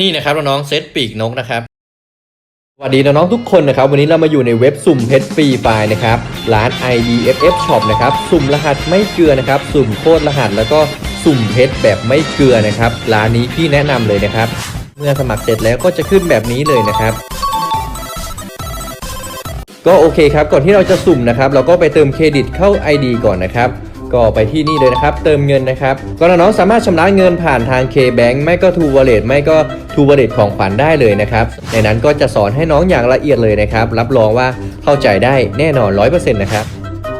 นี่นะครับน้องๆเซตปีกนกนะครับสวัสดีน้องๆทุกคนนะครับ วันนี้เรามาอยู่ในเว็บสุ่มเพชรฟรีไฟล์นะครับร้าน IDFF Shop นะครับสุ่มรหัสไม่เกลือนะครับ สุ่มโคตรรหัสแล้วก็สุ่มเพชรแบบไม่เกลือนะครับร้านนี้พี่แนะนำเลยนะครับ เมื่อสมัครเสร็จแล้วก็จะขึ้นแบบนี้เลยนะครับ ก็โอเคครับก่อนที่เราจะสุ่มนะครับ เราก็ไปเติมเครดิตเข้า ID ก่อนนะครับ ก็ไปที่นี่เลยนะครับ เติมเงินนะครับก็น้องๆสามารถชำระเงินผ่านทาง K-Bank ไม่ก็ True Wallet ไม่ก็ True Wallet ของขวัญได้เลยนะครับ ในนั้นก็จะสอนให้น้องอย่างละเอียดเลยนะครับ รับรองว่าเข้าใจได้แน่นอน 100%นะครับ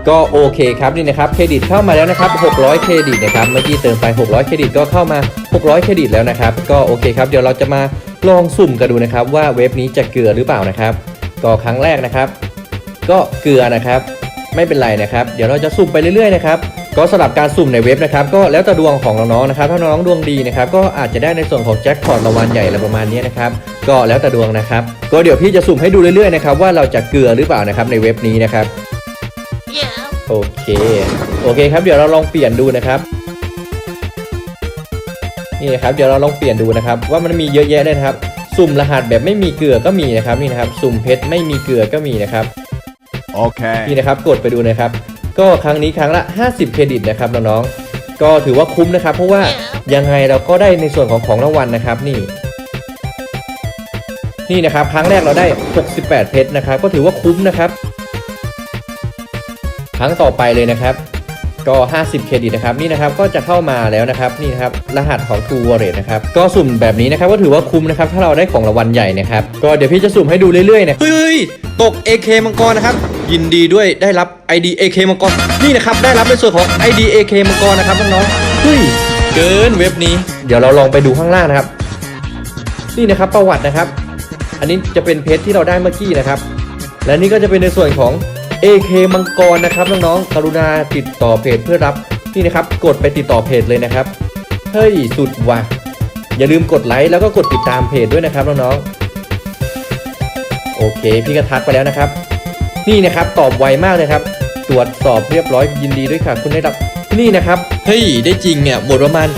ก็โอเคครับนี่นะครับเครดิตเข้ามาแล้วนะครับ 600 เครดิตนะครับเมื่อกี้เติมไป 600 เครดิตก็เข้ามา 600 เครดิตแล้วนะครับ ก็โอเคครับเดี๋ยวเราจะมาลองสุ่มกันดูนะครับ ว่าเว็บนี้จะเกลือหรือเปล่านะครับ ก็ครั้งแรกนะครับ ก็เกลือนะครับ ไม่เป็นไรนะครับ เดี๋ยวเราจะสุ่มไปเรื่อยๆนะครับก็สำหรับการสุ่มในเว็บนะครับก็แล้วแต่ดวงของน้องๆนะครับถ้าน้องๆดวงดีนะครับก็อาจจะได้ในส่วนของแจ็คพอตรางวัลใหญ่อะไรประมาณนี้นะครับก็แล้วแต่ดวงนะครับ ก็เดี๋ยวพี่จะสุ่มให้ดูเรื่อยๆนะครับว่าเราจะเกลือหรือเปล่านะครับในเว็บนี้นะครับ Yeah. โอเคโอเคครับ เดี๋ยวเราลองเปลี่ยนดูนะครับนี่นะครับเดี๋ยวเราลองเปลี่ยนดูนะครับ ว่ามันมีเยอะแยะเลยนะครับ สุ่มรหัสแบบไม่มีเกลือก็มีนะครับนี่นะครับ สุ่มเพชรไม่มีเกลือก็มีนะครับ Okay. นี่นะครับกดไปดูนะครับ ก็ครั้งนี้ครั้งละ 50 เครดิตนะครับน้องๆก็ถือว่าคุ้มนะครับ เพราะว่ายังไงเราก็ได้ในส่วนของของรางวัลนะครับนี่ นี่นะครับ ครั้งแรกเราได้ 68 เพชรนะครับ ก็ถือว่าคุ้มนะครับ ครั้งต่อไปเลยนะครับ ก็ 50 เครดิตนะครับ นี่นะครับก็จะเข้ามาแล้วนะครับนี่นะครับรหัสของ True Wallet นะครับก็สุ่มแบบนี้นะครับก็ถือว่าคุ้มนะครับถ้าเราได้ของรางวัลใหญ่นะครับก็เดี๋ยวพี่จะสุ่มให้ดูเรื่อยๆนะเฮ้ยตก AK มังกรนะครับ ยินดีด้วยได้รับ ID AK มังกรนี่นะครับได้รับในส่วนของ ID AK มังกรนะครับน้องๆเฮ้ยเกินเว็บนี้ เดี๋ยวเราลองไปดูข้างล่างนะครับ นี่นะครับประวัตินะครับ อันนี้จะเป็นเพจที่เราได้เมื่อกี้นะครับ และนี่ก็จะเป็นในส่วนของ AK มังกรนะครับน้องๆกรุณาติดต่อเพจเพื่อรับนี่นะครับ กดไปติดต่อเพจเลยนะครับเฮ้ยสุดว่ะอย่าลืมกดไลค์แล้วก็กดติดตามเพจด้วยนะครับน้องๆโอเค พี่กระทักไปแล้วนะครับ นี่นะครับตอบไวมากเลยครับ ตรวจสอบเรียบร้อยยินดีด้วยค่ะ คุณได้รับนี่นะครับเฮ้ยได้จริงเนี่ยหมดประมาณ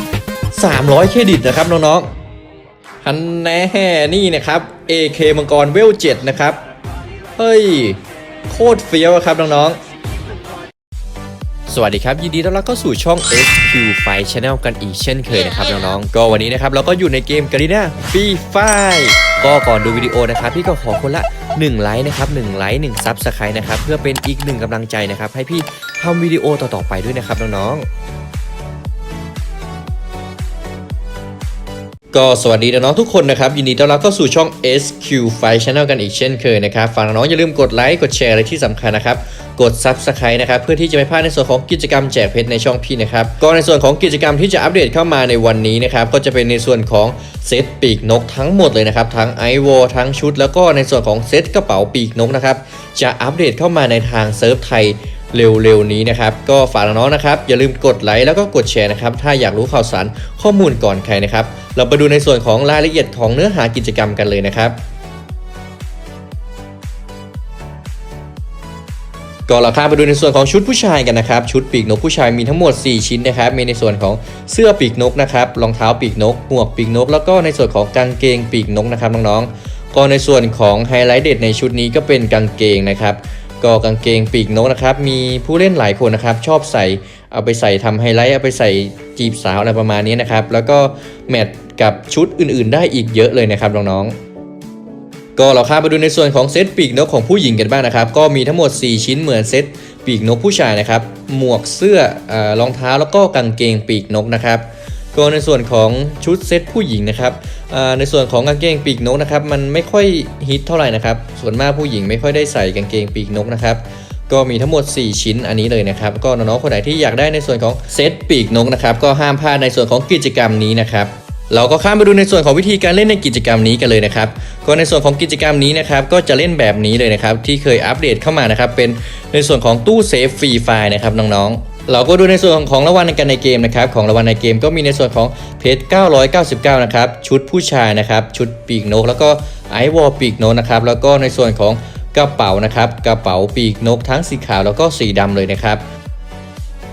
300 เครดิตนะครับน้องๆฮันแน่นี่นะครับ AK มังกรเวล7นะครับเฮ้ยโคตรเฟี้ยวครับน้องๆสวัสดีครับ ยินดีต้อนรับเข้าสู่ช่อง SQ Fight Channel กันอีกเช่นเคยนะครับน้องๆก็วันนี้นะครับ เราก็อยู่ในเกม Garena Free Fire ก็ก่อนดูวิดีโอนะครับพี่ก็ขอคนละ1ไลค์นะครับ1ไลค์1ซับสไครต์นะครับเพื่อเป็นอีกหนึ่งกำลังใจนะครับให้พี่ทำวิดีโอต่อๆไปด้วยนะครับน้องๆ ก็สวัสดีน้องๆทุกคนนะครับยินดีต้อนรับเข้าสู่ช่อง SQ Fight Channel กันอีกเช่นเคยนะครับฝากน้องๆอย่าลืมกดไลค์กดแชร์อะไรที่สำคัญนะครับกด Subscribe นะครับเพื่อที่จะไม่พลาดในส่วนของกิจกรรมแจกเพชรในช่องพี่นะครับก็ในส่วนของกิจกรรมที่จะอัปเดตเข้ามาในวันนี้นะครับก็จะเป็นในส่วนของเซตปีกนกทั้งหมดเลยนะครับทั้งไอวอทั้งชุด แล้วก็ในส่วนของเซตกระเป๋าปีกนกนะครับจะอัปเดตเข้ามาในทางเซิร์ฟไทย เร็วๆนี้นะครับ ก็ฝากน้องๆนะครับ อย่าลืมกดไลค์แล้วก็กดแชร์นะครับ ถ้าอยากรู้ข่าวสารข้อมูลก่อนใครนะครับ เราไปดูในส่วนของรายละเอียดของเนื้อหากิจกรรมกันเลยนะครับก็เราข้ามไปดูในส่วนของชุดผู้ชายกันนะครับชุดปีกนกผู้ชายมีทั้งหมด 4 ชิ้นนะครับมีในส่วนของเสื้อปีกนกนะครับรองเท้าปีกนกหมวกปีกนก แล้วก็ในส่วนของกางเกงปีกนกนะครับน้องๆก็ในส่วนของไฮไลท์เด็ดในชุดนี้ก็เป็นกางเกงนะครับ ก็กางเกงปีกนกนะครับ มีผู้เล่นหลายคนนะครับ ชอบใส่เอาไปใส่ทำไฮไลท์เอาไปใส่จีบสาวอะไรประมาณนี้นะครับ แล้วก็แมทกับชุดอื่นๆ ได้อีกเยอะเลยนะครับน้องๆก็เราข้ามไปดูในส่วนของเซตปีกนกของผู้หญิงกันบ้างนะครับ ก็มีทั้งหมด 4 ชิ้นเหมือนเซตปีกนกผู้ชายนะครับ หมวกเสื้อเออรองเท้าแล้วก็กางเกงปีกนกนะครับ ก็ในส่วนของชุดเซตผู้หญิงนะครับในส่วนของกางเกงปีกนกนะครับมันไม่ค่อยฮิตเท่าไหร่นะครับ ส่วนมากผู้หญิงไม่ค่อยได้ใส่กางเกงปีกนกนะครับก็มีทั้งหมด 4 ชิ้นอันนี้เลยนะครับ ก็น้องๆคนไหนที่อยากได้ในส่วนของเซตปีกนกนะครับก็ห้ามพลาดในส่วนของกิจกรรมนี้นะครับเราก็ข้ามไปดูในส่วนของวิธีการเล่นในกิจกรรมนี้กันเลยนะครับ ก็ในส่วนของกิจกรรมนี้นะครับก็จะเล่นแบบนี้เลยนะครับที่เคยอัปเดตเข้ามานะครับเป็นในส่วนของตู้เซฟฟรีไฟล์นะครับน้องๆ เราก็ดูในส่วนของของรางวัลในการในเกมนะครับของรางวัลในเกมก็มีในส่วนของเพจ999 นะครับชุดผู้ชายนะครับชุดปีกนก แล้วก็ไอวอลปีกนกนะครับแล้วก็ในส่วนของกระเป๋านะครับกระเป๋าปีกนกทั้งสีขาวแล้วก็สีดำเลยนะครับ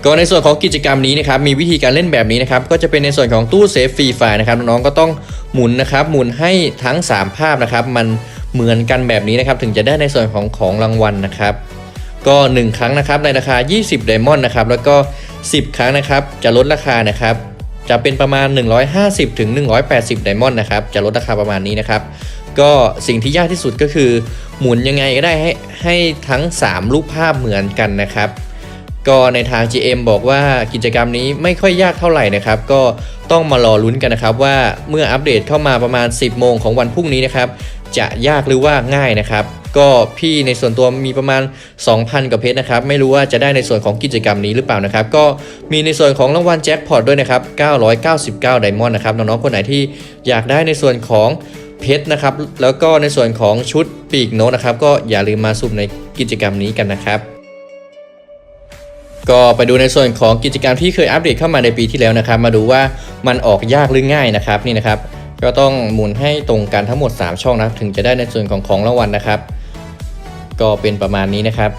ก็ในส่วนของกิจกรรมนี้นะครับมีวิธีการเล่นแบบนี้นะครับก็จะเป็นในส่วนของตู้เซฟฟรีไฟล์นะครับน้องๆก็ต้องหมุนนะครับหมุนให้ทั้ง 3 ภาพนะครับมันเหมือนกันแบบนี้นะครับถึงจะได้ในส่วนของของรางวัลนะครับ ก็ 1 ครั้งนะครับในราคา 20ไดมอนด์นะครับแล้วก็ 10 ครั้งนะครับจะลดราคานะครับจะเป็นประมาณ 150ถึง180ไดมอนด์นะครับจะลดราคาประมาณนี้นะครับก็สิ่งที่ยากที่สุดก็คือ หมุนยังไงก็ได้ให้ให้ทั้ง 3 รูปภาพเหมือนกันนะครับก็ในทาง GM บอกว่ากิจกรรมนี้ไม่ค่อยยากเท่าไหร่นะครับ ก็ต้องมารอลุ้นกันนะครับ ว่าเมื่ออัปเดตเข้ามาประมาณ 10 โมงของวันพรุ่งนี้นะครับ จะยากหรือว่าง่ายนะครับ ก็พี่ในส่วนตัวมีประมาณ 2,000 กับเพชรนะครับ ไม่รู้ว่าจะได้ในส่วนของกิจกรรมนี้หรือเปล่านะครับ ก็มีในส่วนของรางวัลแจ็คพอตด้วยนะครับ 999 ไดมอนด์นะครับ น้องๆ คนไหนที่อยากได้ในส่วนของเพชรนะครับ แล้วก็ในส่วนของชุดปีกโนนะครับ ก็อย่าลืมมาสุ่มในกิจกรรมนี้กันนะครับก็ไปดูในส่วนของกิจกรรมที่เคยอัปเดตเข้ามาในปีที่แล้วนะครับ มาดูว่ามันออกยากหรือง่ายนะครับนี่นะครับ ก็ต้องหมุนให้ตรงกันทั้งหมด 3 ช่องนะครับถึงจะได้ในส่วนของของรางวัลนะครับ ก็เป็นประมาณนี้นะครับ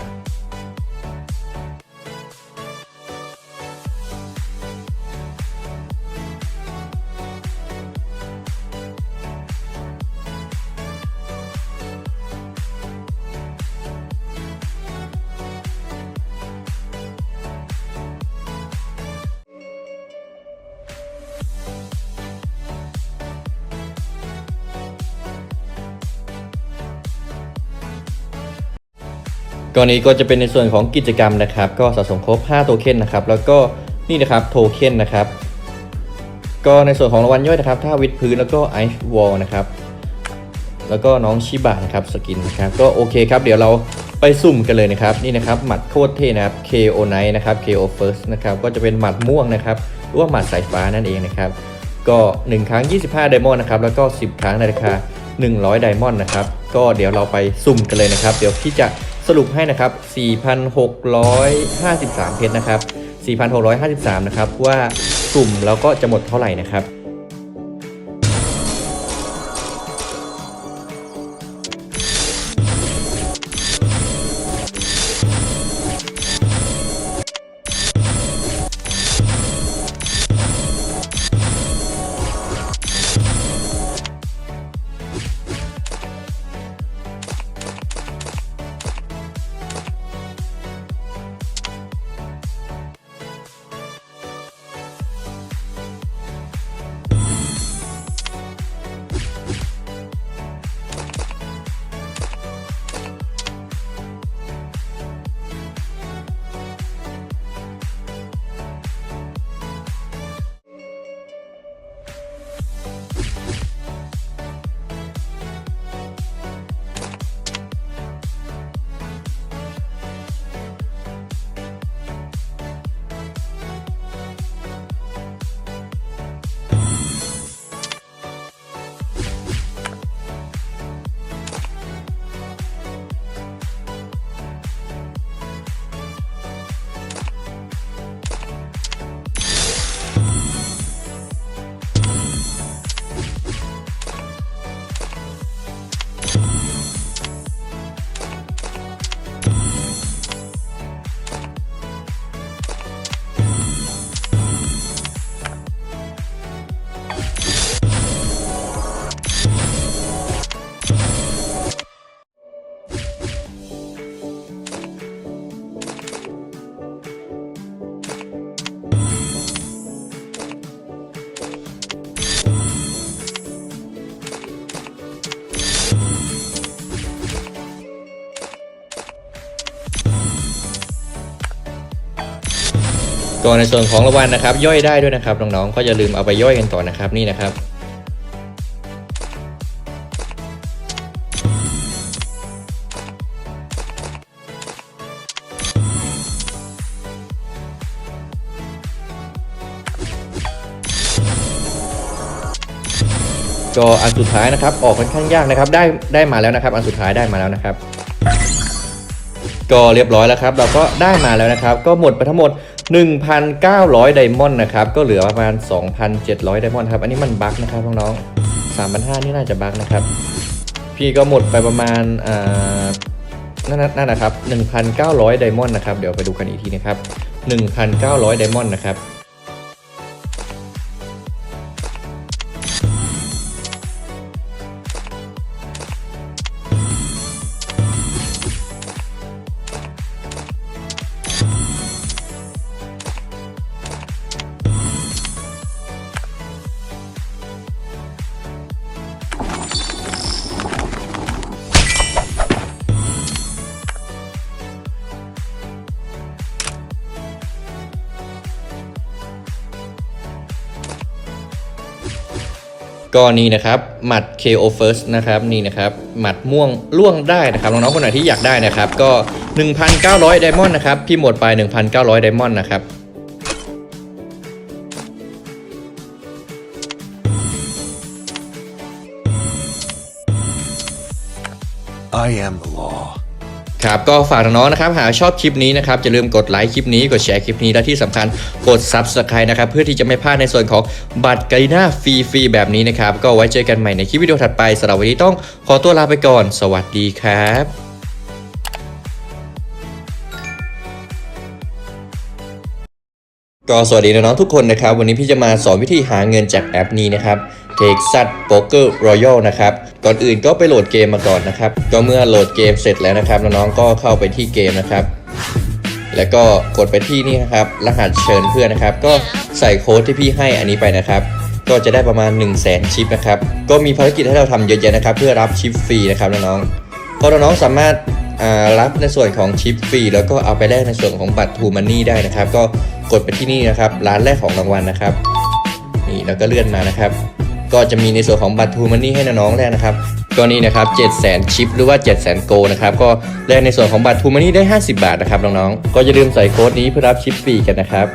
ก็นี้ก็จะเป็นในส่วนของกิจกรรมนะครับ ก็สะสมครบ 5 โทเค็นนะครับ แล้วก็นี่นะครับโทเค็นนะครับ ก็ในส่วนของรางวัลย่อยนะครับ ถ้าวิดพื้นแล้วก็ไอซ์วอลนะครับ แล้วก็น้องชิบะนะครับสกินนะครับ ก็โอเคครับ เดี๋ยวเราไปสุ่มกันเลยนะครับ นี่นะครับ หมัดโคตรเท่นะครับ KO Night นะครับ KO First นะครับ ก็จะเป็นหมัดม่วงนะครับ หรือว่าหมัดสายฟ้านั่นเองนะครับ ก็ 1 ครั้ง 25 ไดมอนด์นะครับ แล้วก็ 10 ครั้งในราคา 100 ไดมอนด์นะครับ ก็เดี๋ยวเราไปสุ่มกันเลยนะครับ เดี๋ยวพี่จะ สรุปให้นะครับ 4,653 เพชรนะครับ 4,653 นะครับ ว่าสุ่มแล้วก็จะหมดเท่าไหร่นะครับ ก็ในส่วนของรางวัลนะครับ ย่อยได้ด้วยนะครับน้องๆก็อย่าลืมเอาไปย่อยกันก่อนะครับนี่นะครับก็อันสุดท้ายนะครับ ออกค่อนข้างยากนะครับ ได้ได้มาแล้วนะครับ อันสุดท้ายได้มาแล้วนะครับ ก็เรียบร้อยแล้วครับ เราก็ได้มาแล้วนะครับ ก็หมดไปทั้งหมด 1,900 ไดมอนด์นะครับ ก็เหลือประมาณ 2,700 ไดมอนด์ครับ อันนี้มันบั๊กนะครับน้องๆ3,500นี่น่าจะบั๊กนะครับ พี่ก็หมดไปประมาณอ่านั่นนะนั่นนะครับ 1,900 ไดมอนด์นะครับ เดี๋ยวไปดูกันอีกทีนะครับ 1,900 ไดมอนด์นะครับ ก็นี่นะครับหมัด KO First นะครับนี่นะครับหมัดม่วงล่วงได้นะครับน้องๆคนไหนที่อยากได้นะครับ ก็ 1,900ไดมอนด์นะครับพี่หมดไป 1,900ไดมอนด์นะครับ I am the law. ครับก็ฝากน้องๆนะครับหากชอบคลิปนี้นะครับอย่าลืมกดไลค์คลิปนี้กดแชร์คลิปนี้และที่สำคัญกด Subscribe นะครับเพื่อที่จะไม่พลาดในส่วนของบัตรกาลิน่าฟรีๆแบบนี้นะครับก็ไว้เจอกันใหม่ในคลิปวิดีโอถัดไปสำหรับวันนี้ต้องขอตัวลาไปก่อน สวัสดีครับก็สวัสดีน้องๆทุกคนนะครับ วันนี้พี่จะมาสอนวิธีหาเงินจากแอปนี้นะครับ Texas Poker Royal นะครับ ก่อนอื่นก็ไปโหลดเกมมาก่อนนะครับ ก็เมื่อโหลดเกมเสร็จแล้วนะครับน้องๆก็เข้าไปที่เกมนะครับ แล้วก็กดไปที่นี่นะครับ รหัสเชิญเพื่อนนะครับ ก็ใส่โค้ดที่พี่ให้อันนี้ไปนะครับ ก็จะได้ประมาณ 1 0 0 0 0แสนชิปนะครับ ก็มีภารกิจให้เราทำเยอะแยะนะครับ เพื่อรับชิปฟรีนะครับน้องๆก็น้องๆสามารถรับในส่วนของชิปฟรีแล้วก็เอาไปแลกในส่วนของบัตรทูมันนี่ได้นะครับ ก็กดไปที่นี่นะครับ ร้านแรกของรางวัลนะครับ นี่แล้วก็เลื่อนมานะครับ ก็จะมีในส่วนของบัตรทูมันนี่ให้น้องๆแลกนะครับก็นี่นะครับ7 0 0 0 0ชิปหรือว่า 7 0 0 0 0โกนะครับก็แลกในส่วนของบัตรทูมันนี่ได้ 50 บาทนะครับน้องๆก็อย่าลืมใส่โค้ดนี้เพื่อรับชิปฟรีกันนะครับ